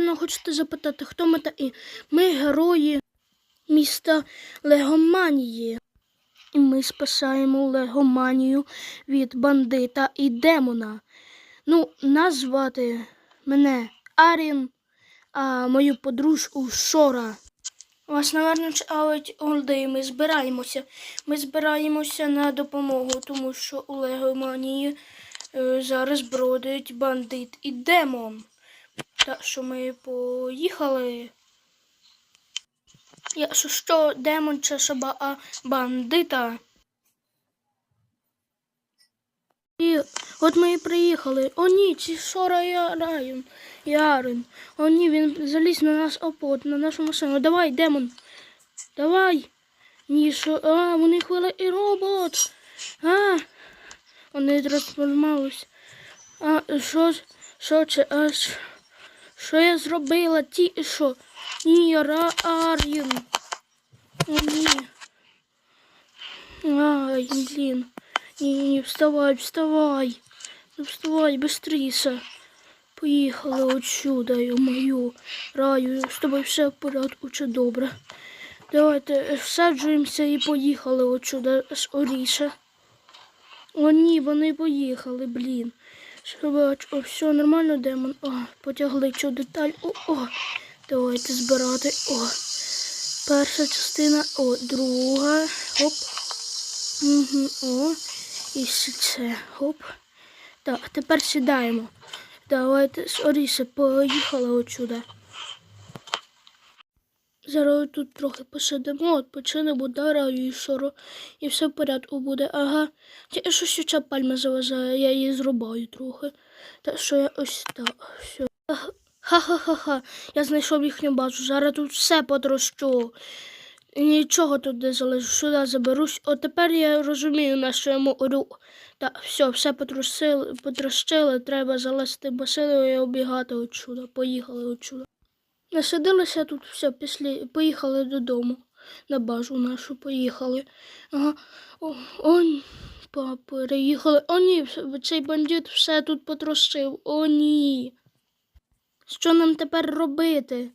напевно, хочете запитати, хто ми такі? Ми герої міста Легоманії. І ми спасаємо Легоманію від бандита і демона. Ну, нас звати мене Арін, а мою подружку Шора. Вас, напевно, цікавить голди, ми збираємося. Ми збираємося на допомогу, тому що у Легоманії е, зараз бродить бандит і демон. Так що ми поїхали. Якщо що, демон це соба бандита. І от ми і приїхали. О ні, ці Шора і Арайн. Ярин. О ні, він заліз на нас опот, на нашу машину. Давай, демон. Давай. Ні, що. А, вони хвили і робот. А. Вони трансформувались. А, що, ж- що це? А, ш- що я зробила? Ті, що? Ні, Ар'їн. О, ні. Ай, блін. Ні, ні, ні, вставай, вставай. Ну, вставай, быстріше. Поїхали отсюда, мою раю. З тобою все в порядку, чи добре. Давайте всаджуємося і поїхали отсюда скоріше. О, ні, вони поїхали, блін. Що бач, о, все нормально, демон. О, потягли цю деталь. О, о. Давайте збирати. О. Перша частина, о, друга. Хоп. Угу, о. І все це. Хоп. Так, тепер сідаємо. Давайте скоріше поїхали отсюда. Зараз тут трохи посидимо, відпочинемо дара і шоро, і все в порядку буде. Ага. Тільки що ще ця пальма заважає, я її зрубаю трохи. Так що я ось так. Все. Ха-ха-ха-ха. Я знайшов їхню базу. Зараз тут все потрощу. Нічого тут не залишу. Сюди заберусь. От тепер я розумію, на що йому ору. Так, все, все потрощили, потрощили. Треба залазити в і обігати отсюда. Поїхали отсюда. Насадилися тут все, після поїхали додому. На базу нашу поїхали. Ага. О, о, па- переїхали. О, ні, цей бандит все тут потрощив. О, ні. Що нам тепер робити?